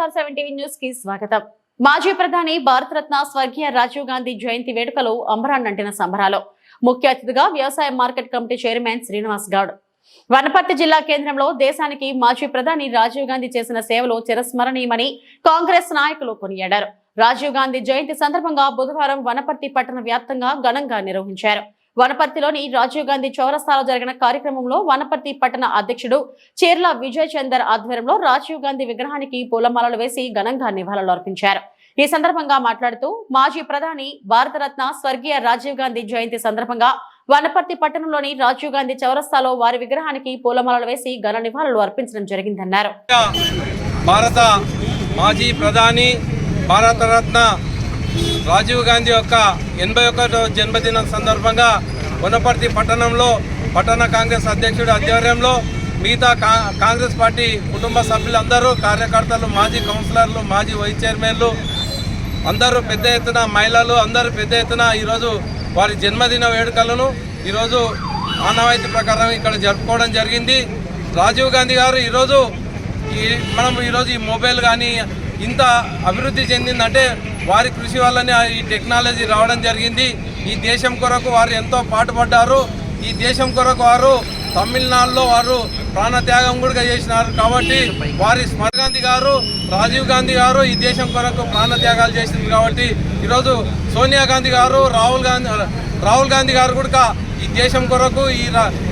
YSR seven TV న్యూస్కి స్వాగతం. మాజీ ప్రధాని భారతరత్న స్వర్గీయ రాజీవ్ గాంధీ జయంతి వేడుకలు అంబరాన్నంటిన సంబరాలు. ముఖ్య అతిథిగా వ్యవసాయ market committee chairman Srinivas Goud. Wanaparthy జిల్లా కేంద్రంలో దేశానికి మాజీ ప్రధాని రాజీవ్ గాంధీ చేసిన సేవలు చిరస్మరణీయమని కాంగ్రెస్ నాయకులు కొనియాడారు. రాజీవ్ గాంధీ జయంతి సందర్భంగా బుధవారం వనపర్తి పట్టణ వ్యాప్తంగా ఘనంగా నిర్వహించారు. వనపర్తిలోని రాజీవ్ గాంధీ చౌరస్తాలో జరిగిన కార్యక్రమంలో వనపర్తి పట్టణ అధ్యక్షుడు చీర్ల విజయ్ చందర్ ఆధ్వర్యంలో రాజీవ్ గాంధీ విగ్రహానికి పూలమాలలు వేసి ఘనంగా నివాళులు అర్పించారు. ఈ సందర్భంగా మాట్లాడుతూ మాజీ ప్రధాని భారతరత్న స్వర్గీయ రాజీవ్ గాంధీ జయంతి సందర్భంగా వనపర్తి పట్టణంలోని రాజీవ్ గాంధీ చౌరస్తాలో వారి విగ్రహానికి పూలమాలలు వేసి ఘన నివాళులు అర్పించడం జరిగిందన్నారు. భారత మాజీ ప్రధాని భారతరత్న రాజీవ్ గాంధీ యొక్క ఎనభై ఒకటో జన్మదినం సందర్భంగా వనపర్తి పట్టణంలో పట్టణ కాంగ్రెస్ అధ్యక్షుడి ఆధ్వర్యంలో మిగతా కా కాంగ్రెస్ పార్టీ కుటుంబ సభ్యులందరూ కార్యకర్తలు మాజీ కౌన్సిలర్లు మాజీ వైస్ చైర్మన్లు అందరూ పెద్ద ఎత్తున మహిళలు అందరూ పెద్ద ఎత్తున ఈరోజు వారి జన్మదిన వేడుకలను ఈరోజు ఆనవాయితీ ప్రకారం ఇక్కడ జరుపుకోవడం జరిగింది. రాజీవ్ గాంధీ గారు ఈరోజు ఈ మనం ఈరోజు ఈ మొబైల్ కానీ ఇంత అభివృద్ధి చెందిందంటే వారి కృషి వల్లనే ఈ టెక్నాలజీ రావడం జరిగింది. ఈ దేశం కొరకు వారు ఎంతో పాటుపడ్డారు. ఈ దేశం కొరకు వారు తమిళనాడులో వారు ప్రాణత్యాగం కూడా చేసినారు కాబట్టి వారి స్మరణ గాంధీ గారు రాజీవ్ గాంధీ గారు ఈ దేశం కొరకు ప్రాణత్యాగాలు చేసింది కాబట్టి ఈరోజు సోనియా గాంధీ గారు రాహుల్ గాంధీ రాహుల్ గాంధీ గారు కూడా ఈ దేశం కొరకు ఈ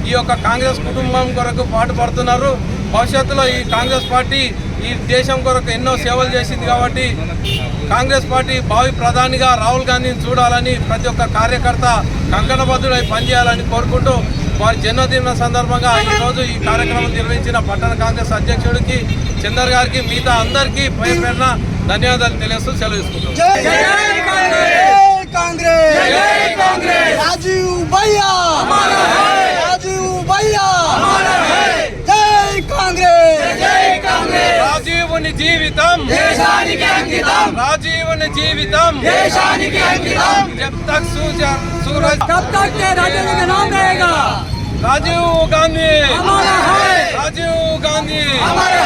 ఈ యొక్క కాంగ్రెస్ కుటుంబం కొరకు పాటుపడుతున్నారు. భవిష్యత్తులో ఈ కాంగ్రెస్ పార్టీ ఈ దేశం కొరకు ఎన్నో సేవలు చేసింది కాబట్టి కాంగ్రెస్ పార్టీ భావి ప్రధానిగా రాహుల్ గాంధీని చూడాలని ప్రతి ఒక్క కార్యకర్త కంకణబద్ధుడై పనిచేయాలని కోరుకుంటూ వారి జన్మదిన సందర్భంగా ఈరోజు ఈ కార్యక్రమం నిర్వహించిన పట్టణ కాంగ్రెస్ అధ్యక్షుడికి చందర్ గారికి మిగతా అందరికీ పేరు ధన్యవాదాలు తెలియస్తూ సెలవు రాజీవుని జీవితం దేశానికి అంకితం రాజీవుని జీవితం దేశానికి అంకితం జబ్ తక్ సూరజ్ తబ్ తక్ రాజీవ్ का नाम रहेगा राजीव गांधी हमारा है राजीव गांधी हमारा